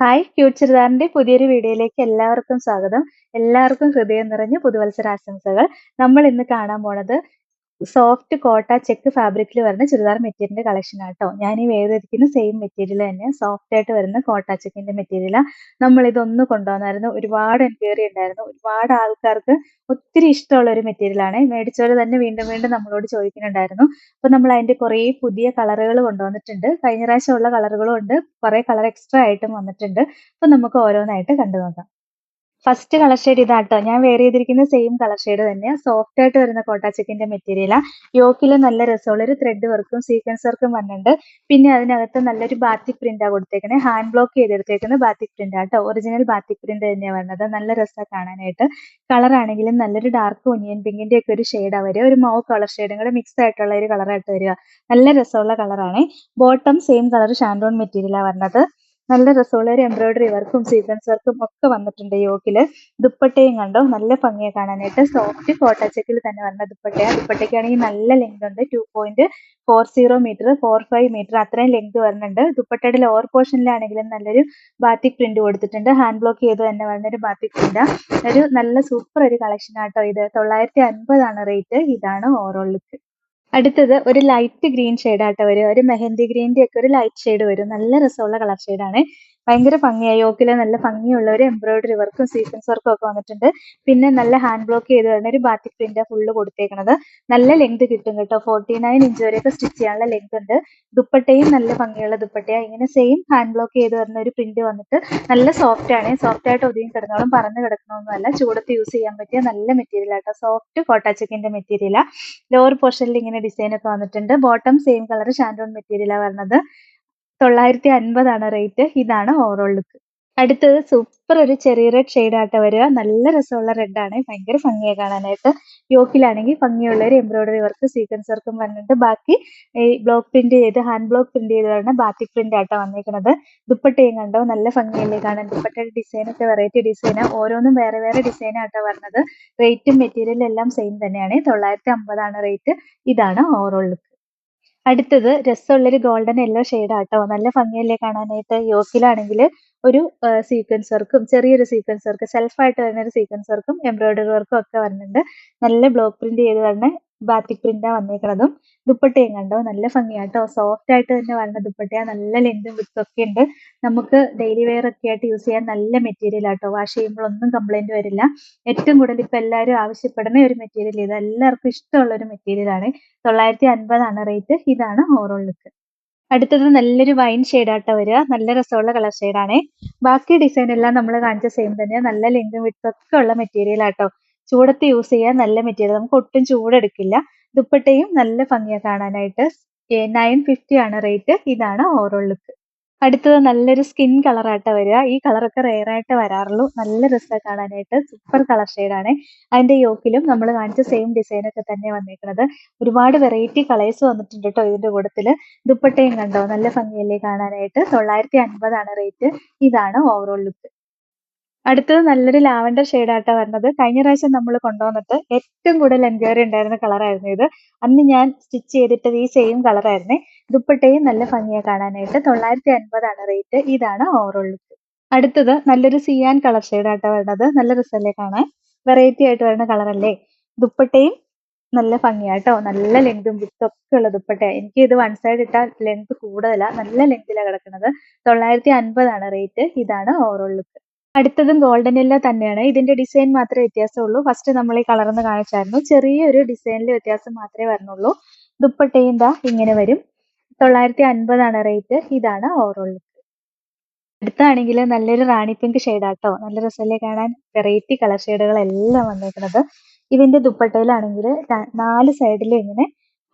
Hi cute ചുരിദാറിന്റെ പുതിയൊരു വീഡിയോയിലേക്ക് എല്ലാവർക്കും സ്വാഗതം. എല്ലാവർക്കും ഹൃദയം നിറഞ്ഞ പുതുവത്സരാശംസകൾ. നമ്മൾ ഇന്ന് കാണാൻ പോണത് സോഫ്റ്റ് കോട്ട ചെക്ക് ഫാബ്രിക്കിൽ വരുന്ന ചുരിദാർ മെറ്റീരിയലിന്റെ കളക്ഷൻ ആട്ടോ ഞാൻ ഈ വേദിരിക്കുന്ന സെയിം മെറ്റീരിയൽ തന്നെ സോഫ്റ്റ് ആയിട്ട് വരുന്ന കോട്ട ചെക്കിന്റെ മെറ്റീരിയൽ നമ്മൾ ഇതൊന്ന് കൊണ്ടുവന്നായിരുന്നു. ഒരുപാട് എൻക്വയറി ഉണ്ടായിരുന്നു. ഒരുപാട് ആൾക്കാർക്ക് ഒത്തിരി ഇഷ്ടമുള്ള ഒരു മെറ്റീരിയൽ ആണ്. മേടിച്ചവർ തന്നെ വീണ്ടും വീണ്ടും നമ്മളോട് ചോദിക്കുന്നുണ്ടായിരുന്നു. അപ്പൊ നമ്മൾ അതിന്റെ കുറേ പുതിയ കളറുകൾ കൊണ്ടുവന്നിട്ടുണ്ട്. കഴിഞ്ഞ പ്രാവശ്യം ഉള്ള കളറുകളും ഉണ്ട്. കുറെ കളർ എക്സ്ട്രാ ആയിട്ടും വന്നിട്ടുണ്ട്. അപ്പൊ നമുക്ക് ഓരോന്നായിട്ട് കണ്ടു നോക്കാം ഫസ്റ്റ് കളർ ഷെയ്ഡ് ഇതാട്ടോ. ഞാൻ വെയർ ചെയ്തിരിക്കുന്ന സെയിം കളർ ഷെയ്ഡ് തന്നെ സോഫ്റ്റ് ആയിട്ട് വരുന്ന കോട്ടാ ചെക്കിന്റെ മെറ്റീരിയല യോക്കിൽ നല്ല രസമുള്ള ഒരു ത്രെഡ് വർക്കും സീക്വൻസ് വർക്കും വന്നിട്ടുണ്ട്. പിന്നെ അതിനകത്ത് നല്ലൊരു ബാത്തിക് പ്രിന്റാ കൊടുത്തേക്കുന്നത് ഹാൻഡ് ബ്ലോക്ക് ചെയ്തെടുത്തേക്കുന്ന ബാത്തിക് പ്രിന്റ് ആട്ടോ ഒറിജിനൽ ബാത്തിക് പ്രിന്റ് തന്നെയാണ് വരുന്നത് നല്ല രസമാണ് കാണാനായിട്ട്. കളർ ആണെങ്കിലും നല്ലൊരു ഡാർക്ക് ഒനിയൻ പിങ്കിന്റെ ഒക്കെ ഒരു ഷെയ്ഡാണ് വരിക. ഒരു മൗ കളർ ഷെയ്ഡും കൂടെ മിക്സ് ആയിട്ടുള്ള ഒരു കളറായിട്ട് വരിക. നല്ല രസമുള്ള കളറാണ് ബോട്ടം സെയിം കളർ ഷാൻഡോൺ മെറ്റീരിയലാണ് വരുന്നത് നല്ല രസമുള്ള ഒരു എംബ്രോയിഡറി വർക്കും സീക്വൻസ് വർക്കും ഒക്കെ വന്നിട്ടുണ്ട് യോക്കിൽ ദുപ്പട്ടയും കണ്ടോ? നല്ല ഭംഗിയെ കാണാനായിട്ട്. സോഫ്റ്റ് കോട്ട ചെക്കിൽ തന്നെ വരുന്ന ദുപ്പട്ടയാണ് ദുപ്പട്ടയ്ക്കാണെങ്കിൽ നല്ല ലെങ്ത് ഉണ്ട്. Two point four zero metre four five metre അത്രയും ലെങ്ത് വരുന്നുണ്ട്. ദുപ്പട്ടയുടെ ലോവർ പോർഷനിലാണെങ്കിലും നല്ലൊരു ബാത്തിക് പ്രിന്റ് കൊടുത്തിട്ടുണ്ട്. ഹാൻഡ് ബ്ലോക്ക് ചെയ്ത് തന്നെ വരുന്ന ഒരു ബാത്തിക് പ്രിന്റ് ഒരു നല്ല സൂപ്പർ ഒരു കളക്ഷൻ ആട്ടോ ഇത്. തൊള്ളായിരത്തി അൻപതാണ് റേറ്റ് ഇതാണ് ഓവറോൾ ലുക്ക് അടുത്തത് ഒരു ലൈറ്റ് ഗ്രീൻ ആട്ടോ വരും ഒരു മെഹന്തി ഗ്രീന്റെ ഒക്കെ ഒരു ലൈറ്റ് ഷെയ്ഡ് വരും. നല്ല രസമുള്ള കളർ ആണ്. ഭയങ്കര ഭംഗിയായി. യോക്കിലെ നല്ല ഭംഗിയുള്ള ഒരു എംബ്രോയിഡറി വർക്കും സീക്വൻസ് വർക്കും ഒക്കെ വന്നിട്ടുണ്ട്. പിന്നെ നല്ല ഹാൻഡ് ബ്ലോക്ക് ചെയ്ത് വരുന്ന ഒരു ബാറ്റിക് പ്രിന്റ് ഫുള്ള് കൊടുത്തേക്കുന്നത് നല്ല ലെങ്ത് കിട്ടും കേട്ടോ. ഫോർട്ടി നയൻ ഇഞ്ച് വരെയൊക്കെ സ്റ്റിച്ച് ചെയ്യാനുള്ള ലെങ്ത് ഉണ്ട്. ദുപ്പട്ടയും നല്ല ഭംഗിയുള്ള ദുപ്പട്ടയാണ് ഇങ്ങനെ സെയിം ഹാൻഡ് ബ്ലോക്ക് ചെയ്ത് വരുന്ന ഒരു പ്രിന്റ് വന്നിട്ട് നല്ല സോഫ്റ്റ് ആണ്. സോഫ്റ്റ് ആയിട്ട് ഒതുങ്ങി കിടന്നോളും പറന്ന് കിടക്കണമൊന്നുമല്ല. ചൂടത്ത് യൂസ് ചെയ്യാൻ പറ്റിയ നല്ല മെറ്റീരിയൽ ആട്ടോ. സോഫ്റ്റ് കോട്ടാച്ചക്കിന്റെ മെറ്റീരിയലാണ് ലോവർ പോർഷനിൽ ഇങ്ങനെ ഡിസൈൻ ഒക്കെ വന്നിട്ടുണ്ട്. ബോട്ടം സെയിം കളർ ഷാൻഡോൺ മെറ്റീരിയലാണ് വരുന്നത് തൊള്ളായിരത്തി അൻപതാണ് റേറ്റ് ഇതാണ് ഓവറോൾ ലുക്ക് അടുത്തത് സൂപ്പർ ഒരു ചെറിയ റെഡ് ഷെയ്ഡ് ആയിട്ട് വരിക. നല്ല രസമുള്ള റെഡ് ആണ്. ഭയങ്കര ഭംഗിയായി കാണാനായിട്ട്. യോക്കിലാണെങ്കിൽ ഭംഗിയുള്ള ഒരു എംബ്രോയിഡറി വർക്ക് സീക്വൻസ് വർക്കും വന്നിട്ട് ബാക്കി ഈ ബ്ലോക്ക് പ്രിന്റ് ചെയ്ത് ഹാൻഡ് ബ്ലോക്ക് പ്രിന്റ് ചെയ്ത് ബാത്തിക് പ്രിന്റ് ആട്ടോ വന്നിരിക്കുന്നത് ദുപ്പട്ടയും കണ്ടോ? നല്ല ഭംഗിയല്ലേ കാണാൻ. ദുപ്പട്ടയുടെ ഡിസൈൻ ഒക്കെ വെറൈറ്റി ഡിസൈൻ ഓരോന്നും വേറെ വേറെ ഡിസൈൻ ആട്ടോ വരുന്നത് റേറ്റും മെറ്റീരിയലും എല്ലാം സെയിം തന്നെയാണ്. തൊള്ളായിരത്തി അമ്പതാണ് റേറ്റ് ഇതാണ് ഓവറോൾ ലുക്ക് അടുത്തത് രസമുള്ളൊരു ഗോൾഡൻ യെല്ലോ ആട്ടോ നല്ല ഭംഗിയല്ലേ കാണാനായിട്ട്. യോക്കിലാണെങ്കിൽ ഒരു സീക്വൻസ് വർക്കും ചെറിയൊരു സീക്വൻസ് വർക്ക് സെൽഫായിട്ട് വരുന്ന ഒരു സീക്വൻസ് വർക്കും എംബ്രോയിഡറി വർക്കും ഒക്കെ വരുന്നുണ്ട് നല്ല ബ്ലോക്ക് പ്രിന്റ് ചെയ്ത് വരുന്ന ബാത്തിക് പ്രിന്റാ വന്നേക്കണതും. ദുപ്പട്ടയും കണ്ടോ? നല്ല ഭംഗിയാട്ടോ. സോഫ്റ്റ് ആയിട്ട് തന്നെ വരുന്ന ദുപ്പട്ടയാ. നല്ല ലെങ്തും വിത്തും ഒക്കെ ഉണ്ട്. നമുക്ക് ഡെയിലി വെയർ ഒക്കെ ആയിട്ട് യൂസ് ചെയ്യാൻ നല്ല മെറ്റീരിയൽ ആട്ടോ. വാഷ് ചെയ്യുമ്പോൾ ഒന്നും കംപ്ലൈന്റ് വരില്ല. ഏറ്റവും കൂടുതൽ ഇപ്പൊ എല്ലാവരും ആവശ്യപ്പെടുന്ന ഒരു മെറ്റീരിയൽ ഇത്. എല്ലാവർക്കും ഇഷ്ടമുള്ള ഒരു മെറ്റീരിയൽ ആണ്. തൊള്ളായിരത്തി അൻപതാണ് റേറ്റ് ഇതാണ് ഓവറോൾ ലുക്ക് അടുത്തത് നല്ലൊരു വൈൻ ഷെയ്ഡാട്ടോ വരിക. നല്ല രസമുള്ള കളർ ഷെയ്ഡാണേ ബാക്കി ഡിസൈൻ എല്ലാം നമ്മൾ കാണിച്ച സെയിം തന്നെ നല്ല ലെങ്തും വിട്ടും ഒക്കെ ഉള്ള മെറ്റീരിയൽ ആട്ടോ. ചൂടത്ത് യൂസ് ചെയ്യാൻ നല്ല മെറ്റീരിയൽ നമുക്ക് ഒട്ടും ചൂടെടുക്കില്ല. ദുപ്പട്ടയും നല്ല ഭംഗിയാണ് കാണാനായിട്ട്. നയൻ ഫിഫ്റ്റി ആണ് റേറ്റ് ഇതാണ് ഓവറോൾ ലുക്ക് അടുത്തത് നല്ലൊരു സ്കിൻ കളറായിട്ട് വരിക. ഈ കളറൊക്കെ റെയർ ആയിട്ട് വരാറുള്ളൂ. നല്ല രസമാണ് കാണാനായിട്ട്. സൂപ്പർ കളർ ഷെയ്ഡാണ് അതിന്റെ യോക്കിലും നമ്മൾ കാണിച്ച സെയിം ഡിസൈൻ ഒക്കെ തന്നെ വന്നിരിക്കുന്നത് ഒരുപാട് വെറൈറ്റി കളേഴ്സ് വന്നിട്ടുണ്ട് കേട്ടോ ഇതിന്റെ കൂട്ടത്തിൽ ദുപ്പട്ടയും കണ്ടോ? നല്ല ഭംഗിയല്ലേ കാണാനായിട്ട്? തൊള്ളായിരത്തി അൻപതാണ് റേറ്റ് ഇതാണ് ഓവറോൾ ലുക്ക് അടുത്തത് നല്ലൊരു ലാവൻഡർ ഷെയ്ഡായിട്ടാണ് വരുന്നത്. കഴിഞ്ഞ പ്രാവശ്യം നമ്മൾ കൊണ്ടുവന്നിട്ട് ഏറ്റവും കൂടുതൽ എൻക്വയറി ഉണ്ടായിരുന്ന കളറായിരുന്നു ഇത്. അന്ന് ഞാൻ സ്റ്റിച്ച് ചെയ്തിട്ടത് ഈ സെയിം കളറായിരുന്നേ. ദുപ്പട്ടയും നല്ല ഭംഗിയാണ് കാണാനായിട്ട്. തൊള്ളായിരത്തി അൻപതാണ് റേറ്റ്. ഇതാണ് ഓവറോൾ ലുക്ക് അടുത്തത് നല്ലൊരു സിയാൻ കളർ ഷെയ്ഡായിട്ടാണ് വരുന്നത്. നല്ല രസമല്ലേ കാണാൻ? വെറൈറ്റി ആയിട്ട് വരുന്ന കളറല്ലേ? ദുപ്പട്ടയും നല്ല ഭംഗിയാട്ടോ. നല്ല ലെങ്തും വിത്തും ഒക്കെ ഉള്ള ദുപ്പട്ട എനിക്ക് ഇത് വൺ സൈഡ് ഇട്ടാൽ ലെങ്ത് കൂടുതലാണ് നല്ല ലെങ്തിലാണ് കിടക്കുന്നത്. തൊള്ളായിരത്തി അൻപതാണ് റേറ്റ്. ഇതാണ് ഓവറോൾ ലുക്ക് അടുത്തതും ഗോൾഡൻ യെല്ലോ തന്നെയാണ്. ഇതിന്റെ ഡിസൈൻ മാത്രമേ വ്യത്യാസമുള്ളൂ. ഫസ്റ്റ് നമ്മൾ ഈ കളർന്ന് കാണിച്ചായിരുന്നു. ചെറിയൊരു ഡിസൈനിൽ വ്യത്യാസം മാത്രമേ വരുന്നുള്ളൂ ദുപ്പട്ടയും ദാ ഇങ്ങനെ വരും. തൊള്ളായിരത്തി അൻപതാണ് റേറ്റ് ഇതാണ് ഓവറോൾ അടുത്താണെങ്കിൽ നല്ലൊരു റാണി പിങ്ക് ഷെയ്ഡാട്ടോ നല്ല രസമല്ലേ കാണാൻ? വെറൈറ്റി കളർ ഷെയ്ഡുകൾ എല്ലാം വന്നേക്കുന്നത് ഇതിന്റെ ദുപ്പട്ടയിലാണെങ്കിൽ നാല് സൈഡിലും ഇങ്ങനെ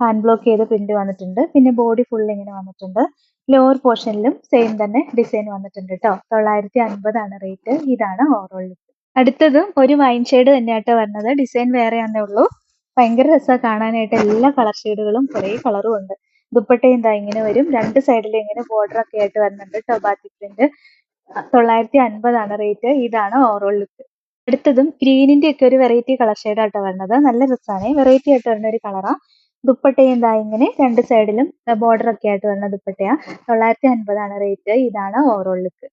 ഹാൻഡ് ബ്ലോക്ക് ചെയ്ത് പ്രിന്റ് വന്നിട്ടുണ്ട്. പിന്നെ ബോഡി ഫുൾ ഇങ്ങനെ വന്നിട്ടുണ്ട്. ലോവർ പോർഷനിലും സെയിം തന്നെ ഡിസൈൻ വന്നിട്ടുണ്ട് കേട്ടോ തൊള്ളായിരത്തി അൻപതാണ് റേറ്റ് ഇതാണ് ഓവറോൾ ലുക്ക് അടുത്തതും ഒരു വൈൻ ഷെയ്ഡ് തന്നെയാട്ടോ വരുന്നത്. ഡിസൈൻ വേറെയാന്നേ ഉള്ളൂ. ഭയങ്കര രസമാണ് കാണാനായിട്ട്. എല്ലാ കളർ ഷെയ്ഡുകളും കുറെ കളറും ഉണ്ട്. ദുപ്പട്ടയും ഇതാ ഇങ്ങനെ വരും. രണ്ട് സൈഡിലും ഇങ്ങനെ ബോർഡർ ഒക്കെ ആയിട്ട് വരുന്നുണ്ട് കേട്ടോ പ്രിന്റ് തൊള്ളായിരത്തി അൻപതാണ് റേറ്റ് ഇതാണ് ഓവറോൾ ലുക്ക് അടുത്തതും ഗ്രീനിന്റെ ഒക്കെ ഒരു വെറൈറ്റി കളർ ഷെയ്ഡായിട്ടാണ് വരുന്നത്. നല്ല രസമാണ് വെറൈറ്റി ആയിട്ട് വരുന്ന ഒരു കളറാണ് ദുപ്പട്ടയും ദാ ഇങ്ങനെ രണ്ട് സൈഡിലും ബോർഡർ ഒക്കെ ആയിട്ട് വരുന്ന ദുപ്പട്ടയാ. തൊള്ളായിരത്തി അൻപതാണ് റേറ്റ് ഇതാണ് ഓവറോൾ ലുക്ക്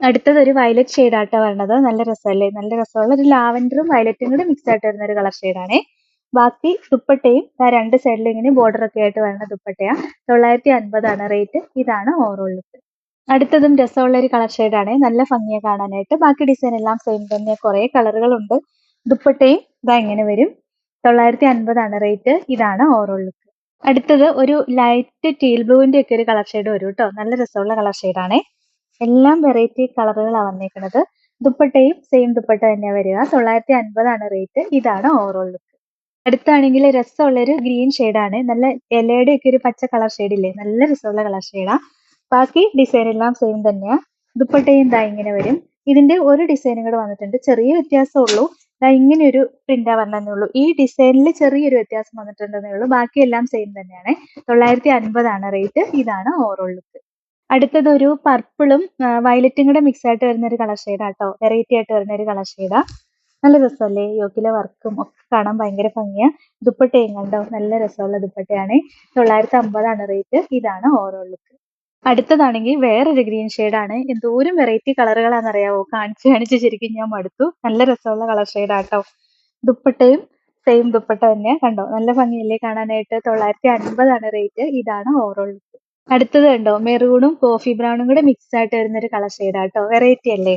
അടുത്തത് ഒരു വയലറ്റ് ഷെയ്ഡ് ആട്ടോ വരണത്. നല്ല രസമല്ലേ? നല്ല രസമുള്ള ഒരു ലാവൻഡറും വയലറ്റും കൂടി മിക്സ് ആയിട്ട് വരുന്ന ഒരു കളർ ഷെയ്ഡാണേ ബാക്കി ദുപ്പട്ടയും രണ്ട് സൈഡിലും ഇങ്ങനെ ബോർഡർ ഒക്കെ ആയിട്ട് വരുന്ന ദുപ്പട്ടയാ. തൊള്ളായിരത്തി അൻപതാണ് റേറ്റ് ഇതാണ് ഓവറോൾ ലുക്ക് അടുത്തതും രസമുള്ള ഒരു കളർ ഷെയ്ഡാണ് നല്ല ഭംഗിയെ കാണാനായിട്ട്. ബാക്കി ഡിസൈൻ എല്ലാം സെയിം തന്നെ. കുറെ കളറുകളുണ്ട് ദുപ്പട്ടയും ഇതാ ഇങ്ങനെ വരും. തൊള്ളായിരത്തി അൻപതാണ് റേറ്റ് ഇതാണ് ഓവറോൾ ലുക്ക് അടുത്തത് ഒരു ലൈറ്റ് ടീൽ ബ്ലൂവിന്റെ ഒക്കെ ഒരു കളർ ഷെയ്ഡ് വരും കേട്ടോ നല്ല രസമുള്ള കളർ ഷെയ്ഡാണേ എല്ലാം വെറൈറ്റി കളറുകളാണ് വന്നേക്കുന്നത് ദുപ്പട്ടയും സെയിം ദുപ്പട്ട തന്നെയാണ് വരിക. തൊള്ളായിരത്തി അൻപതാണ് റേറ്റ് ഇതാണ് ഓവറോൾ ലുക്ക് അടുത്താണെങ്കിൽ രസമുള്ള ഒരു ഗ്രീൻ ആണ്. നല്ല ഇലയുടെ ഒക്കെ ഒരു പച്ച കളർ ഷെയ്ഡ് ഇല്ലേ? നല്ല രസമുള്ള കളർ ഷെയ്ഡാ ബാക്കി ഡിസൈൻ എല്ലാം സെയിം തന്നെയാ. ദുപ്പട്ടയും ഇതാ ഇങ്ങനെ വരും. ഇതിന്റെ ഒരു ഡിസൈനും കൂടെ വന്നിട്ടുണ്ട്. ചെറിയ വ്യത്യാസമേ ഉള്ളൂ. ദാ ഇങ്ങനെ ഒരു പ്രിന്റാ വന്നതേ ഉള്ളൂ. ഈ ഡിസൈനിൽ ചെറിയൊരു വ്യത്യാസം വന്നിട്ടുണ്ടെന്നേ ഉള്ളൂ. ബാക്കിയെല്ലാം സെയിം തന്നെയാണ്. തൊള്ളായിരത്തി അൻപതാണ് റേറ്റ് ഇതാണ് ഓവറോൾ ലുക്ക് അടുത്തത് ഒരു പർപ്പിളും വയലറ്റും കൂടെ മിക്സ് ആയിട്ട് വരുന്ന ഒരു കളർ ഷെയ്ഡാ കേട്ടോ വെറൈറ്റി ആയിട്ട് വരുന്ന ഒരു കളർ ഷെയ്ഡാ നല്ല രസമല്ലേ? യോക്കിലെ വർക്കും ഒക്കെ കാണാൻ ഭയങ്കര ഭംഗിയാ. ദുപ്പട്ടയും കണ്ടോ? നല്ല രസമുള്ള ദുപ്പട്ടയാണ്. തൊള്ളായിരത്തി അമ്പതാണ് റേറ്റ് ഇതാണ് ഓവറോൾ ലുക്ക് അടുത്തതാണെങ്കിൽ വേറൊരു ഗ്രീൻ ആണ് എന്തോരം വെറൈറ്റി കളറുകളാണെന്നറിയാവോ? കാണിച്ച് കാണിച്ച് ശരിക്കും ഞാൻ മടുത്തു. നല്ല രസമുള്ള കളർ ഷെയ്ഡാട്ടോ. ദുപ്പട്ടയും സെയിം ദുപ്പട്ട തന്നെ കണ്ടോ? നല്ല ഭംഗിയല്ലേ കാണാനായിട്ട്. തൊള്ളായിരത്തി അൻപതാണ് റേറ്റ് ഇതാണ് ഓവറോൾ ലുക്ക് അടുത്തത് കണ്ടോ? മെറൂണും കോഫി ബ്രൗണും കൂടെ മിക്സ് ആയിട്ട് വരുന്ന ഒരു കളർ ഷെയ്ഡാട്ടോ. വെറൈറ്റി അല്ലേ?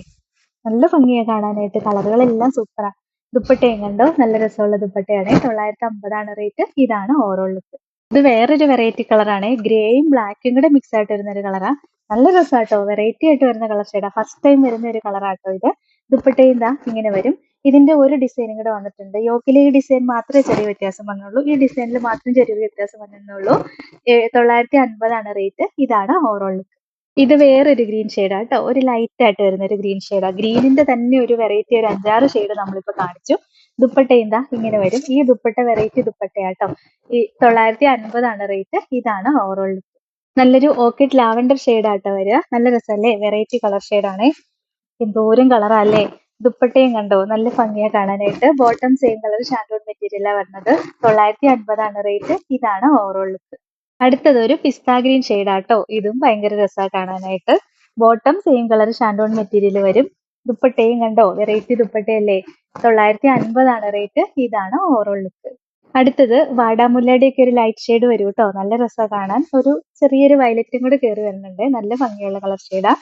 നല്ല ഭംഗിയാണ് കാണാനായിട്ട്. കളറുകളെല്ലാം സൂപ്പറാണ് ദുപ്പട്ടയും കണ്ടോ? നല്ല രസമുള്ള ദുപ്പട്ടയാണ്. തൊള്ളായിരത്തി അമ്പതാണ് റേറ്റ് ഇതാണ് ഓവറോൾ ലുക്ക് ഇത് വേറൊരു വെറൈറ്റി കളറാണ് ഗ്രേയും ബ്ലാക്കും കൂടെ മിക്സ് ആയിട്ട് വരുന്ന ഒരു കളറാ നല്ല രസമാട്ടോ വെറൈറ്റി ആയിട്ട് വരുന്ന കളർ ഷെയ്ഡാ ഫസ്റ്റ് ടൈം വരുന്ന ഒരു കളറാട്ടോ ഇത്. ദുപ്പട്ടയും ദാ ഇങ്ങനെ വരും. ഇതിന്റെ ഒരു ഡിസൈനും കൂടെ വന്നിട്ടുണ്ട്. യോക്കിലെ ഈ ഡിസൈൻ മാത്രമേ ചെറിയ വ്യത്യാസം വന്നുള്ളൂ. ഈ ഡിസൈനിൽ മാത്രം ചെറിയ വ്യത്യാസം വന്നുള്ളൂ. തൊള്ളായിരത്തി അൻപതാണ് റേറ്റ് ഇതാണ് ഓവറോൾ ലുക്ക് ഇത് വേറൊരു ഗ്രീൻ ഷെയ്ഡാ കേട്ടോ ഒരു ലൈറ്റ് ആയിട്ട് വരുന്ന ഒരു ഗ്രീൻ ഷെയ്ഡാ ഗ്രീനിന്റെ തന്നെ ഒരു വെറൈറ്റി ഒരു അഞ്ചാറ് ഷെയ്ഡ് നമ്മളിപ്പോ കാണിച്ചു. ദുപ്പട്ട എന്താ? ഇങ്ങനെ വരും. ഈ ദുപ്പട്ട വെറൈറ്റി ദുപ്പട്ടയാട്ടോ ഈ തൊള്ളായിരത്തി അൻപതാണ് റേറ്റ് ഇതാണ് ഓവറോൾ ലുക്ക് നല്ലൊരു ഓർക്കിഡ് ലാവൻഡർ ഷെയ്ഡാട്ടോ വരിക. നല്ല രസമല്ലേ? വെറൈറ്റി കളർ ഷെയ്ഡാണേ എന്തോരം കളറാ അല്ലേ? ദുപ്പട്ടയും കണ്ടോ? നല്ല ഭംഗിയാ കാണാനായിട്ട്. ബോട്ടം സെയിം കളർ ഷാൻഡോൺ മെറ്റീരിയലാ വരുന്നത്. തൊള്ളായിരത്തി അൻപതാണ് റേറ്റ് ഇതാണ് ഓവറോൾ ലുക്ക് അടുത്തത് ഒരു പിസ്ത ഗ്രീൻ ഷെയ്ഡാട്ടോ. ഇതും ഭയങ്കര രസമാണ് കാണാനായിട്ട്. ബോട്ടം സെയിം കളർ ഷാൻഡോൺ മെറ്റീരിയൽ വരും. ദുപ്പട്ടയും കണ്ടോ? വെറൈറ്റി ദുപ്പട്ടയല്ലേ? തൊള്ളായിരത്തി അൻപതാണ് റേറ്റ് ഇതാണ് ഓവറോൾ ലുക്ക് അടുത്തത് വാടാമുല്ലയുടെ ഒക്കെ ഒരു ലൈറ്റ് ഷെയ്ഡ് വരും കേട്ടോ നല്ല രസമാണ് കാണാൻ. ഒരു ചെറിയൊരു വയലറ്റും കൂടെ കയറി വരുന്നുണ്ട്. നല്ല ഭംഗിയുള്ള കളർ ഷെയ്ഡാ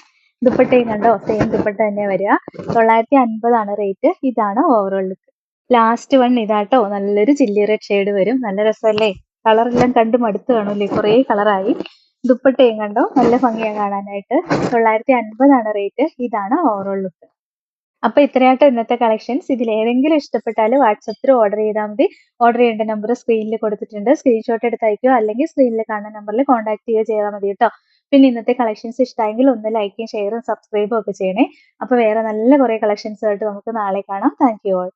ദുപ്പട്ടയും കണ്ടോ? സെയിം ദുപ്പട്ട തന്നെ വരിക. തൊള്ളായിരത്തി അൻപതാണ് റേറ്റ് ഇതാണ് ഓവറോൾ ലുക്ക് ലാസ്റ്റ് വൺ ഇതാട്ടോ. നല്ലൊരു ചില്ലി റെഡ് ഷെയ്ഡ് വരും. നല്ല രസമല്ലേ കളറെല്ലാം കണ്ട് മടുത്ത് കാണുമല്ലേ? കുറേ കളറായി. ദുപ്പട്ടയും കണ്ടോ? നല്ല ഭംഗിയാണ് കാണാനായിട്ട്. തൊള്ളായിരത്തി അൻപതാണ് റേറ്റ്. ഇതാണ് ഓവറോൾ ലുക്ക് അപ്പൊ ഇത്രയായിട്ട് ഇന്നത്തെ കളക്ഷൻസ് ഇതിൽ ഏതെങ്കിലും ഇഷ്ടപ്പെട്ടാൽ വാട്സപ്പിൽ ഓർഡർ ചെയ്താൽ മതി. ഓർഡർ ചെയ്യേണ്ട നമ്പർ സ്ക്രീനിൽ കൊടുത്തിട്ടുണ്ട്. സ്ക്രീൻഷോട്ട് എടുത്ത് അയക്കുകയോ അല്ലെങ്കിൽ സ്ക്രീനിൽ കാണുന്ന നമ്പറിൽ കോൺടാക്ട് ചെയ്യുകയോ ചെയ്താൽ മതി കേട്ടോ. പിന്നെ ഇന്നത്തെ കളക്ഷൻസ് ഇഷ്ടമായെങ്കിൽ ഒന്ന് ലൈക്കും ഷെയറും സബ്സ്ക്രൈബും ഒക്കെ ചെയ്യണേ. അപ്പൊ വേറെ നല്ല കുറെ കളക്ഷൻസ് ആയിട്ട് നമുക്ക് നാളെ കാണാം. Thank you all